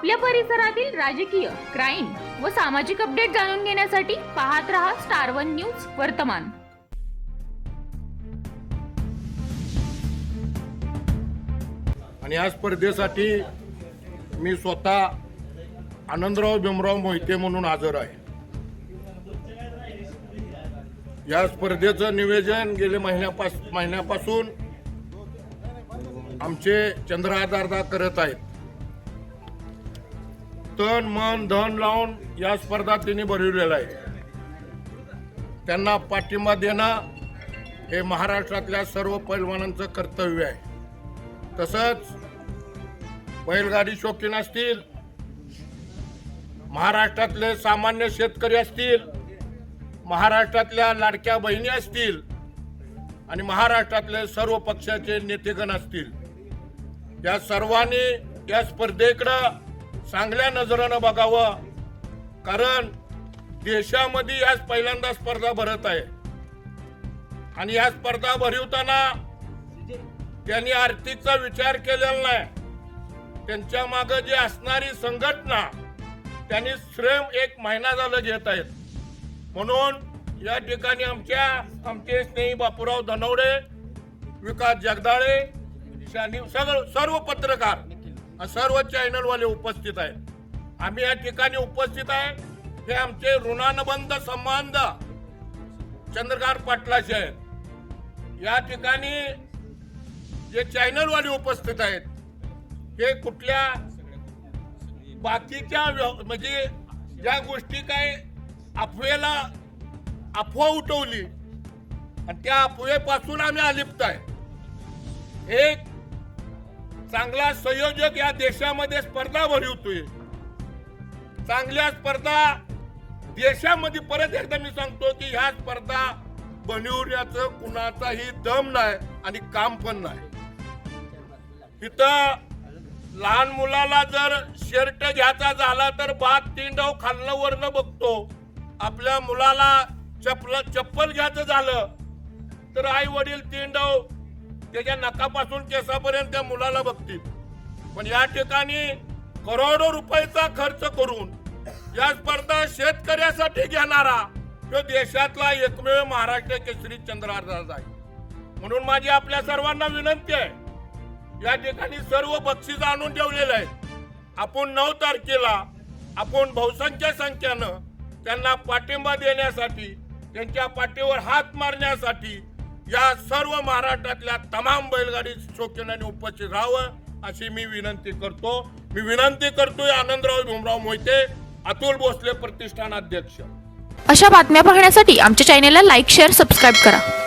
आपल्या परिसरातील राजकीय क्राईम व सामाजिक अपडेट जाणून घेण्यासाठी पाहत रहा स्टार वन न्यूज वर्तमान. आणि या स्पर्धेसाठी मी स्वतः आनंदराव भीमराव मोहिते म्हणून हजर आहे. या स्पर्धेचं नियोजन गेले महिन्यापास महिन्यापासून आमचे चंद्रहादारदा करत आहेत. तन मन धन लावून या स्पर्धा त्यांनी भरविलेला आहे त्यांना पाठिंबा देणं हे महाराष्ट्रातल्या सर्व पैलवानांचं कर्तव्य आहे. तसंच बैलगाडी शौकीन असतील महाराष्ट्रातले सामान्य शेतकरी असतील महाराष्ट्रातल्या लाडक्या बहिणी असतील आणि महाराष्ट्रातले सर्व पक्षाचे नेतेगण असतील. या सर्वांनी या स्पर्धेकडं चांगल्या नजरानं बघावं. कारण देशामध्ये याच पहिल्यांदा स्पर्धा भरत आहे. आणि या स्पर्धा भरवताना त्यांनी आर्थिकचा विचार केलेला नाही. त्यांच्या मागे जी असणारी संघटना त्यांनी श्रम एक महिना झालं घेत आहेत. म्हणून या ठिकाणी आमच्या आमचे स्नेही बापूराव धनवडे विकास जगदाळे सगळं सर्व पत्रकार सर्व चॅनलवाले उपस्थित आहेत. आम्ही या ठिकाणी उपस्थित आहे. हे आमचे ऋणानुबंध संबंध चंद्रकांत पाटलाचे आहेत. या ठिकाणी जे चॅनलवाले उपस्थित आहेत हे कुठल्या बाकीच्या व्यव- म्हणजे ज्या गोष्टी काय अफवेला अफवा उठवली आणि त्या अफवेपासून आम्ही अलिप्त आहे. एक चांगला संयोजक या देशामध्ये स्पर्धा भरवतोय चांगल्या स्पर्धा देशामध्ये परत एकदा मी सांगतो की ह्या स्पर्धा बनवण्याचं कुणाचाही दम नाही आणि काम पण नाही. इथं लहान मुलाला जर शर्ट घ्यायचा झाला तर बाग तीन डाव वरनं बघतो. आपल्या मुलाला चपल चप्पल घ्यायचं झालं तर आई वडील तीन डाव त्याच्या नकापासून केसापर्यंत त्या मुलाला बघतील. पण या ठिकाणी करोडो रुपयाचा खर्च करून या स्पर्धा शेतकऱ्यासाठी घेणारा तो देशातला एकमेव महाराष्ट्र केसरी चंद्रहार आहे. म्हणून माझी आपल्या सर्वांना विनंती आहे या ठिकाणी सर्व बक्षीस आणून ठेवलेले आहेत. आपण नऊ तारखेला आपण बहुसंख्य संख्येनं त्यांना पाठिंबा देण्यासाठी त्यांच्या पाठीवर हात मारण्यासाठी या सर्व महाराष्ट्रातल्या तमाम बैलगाडी शौकीनांनी उपस्थित राहावं अशी मी विनंती करतो. मी विनंती करतोय आनंदराव भीमराव मोहिते अतुल भोसले प्रतिष्ठान अध्यक्ष. अशा बातम्या पाहण्यासाठी आमच्या चॅनेलला लाईक शेअर सबस्क्राईब करा.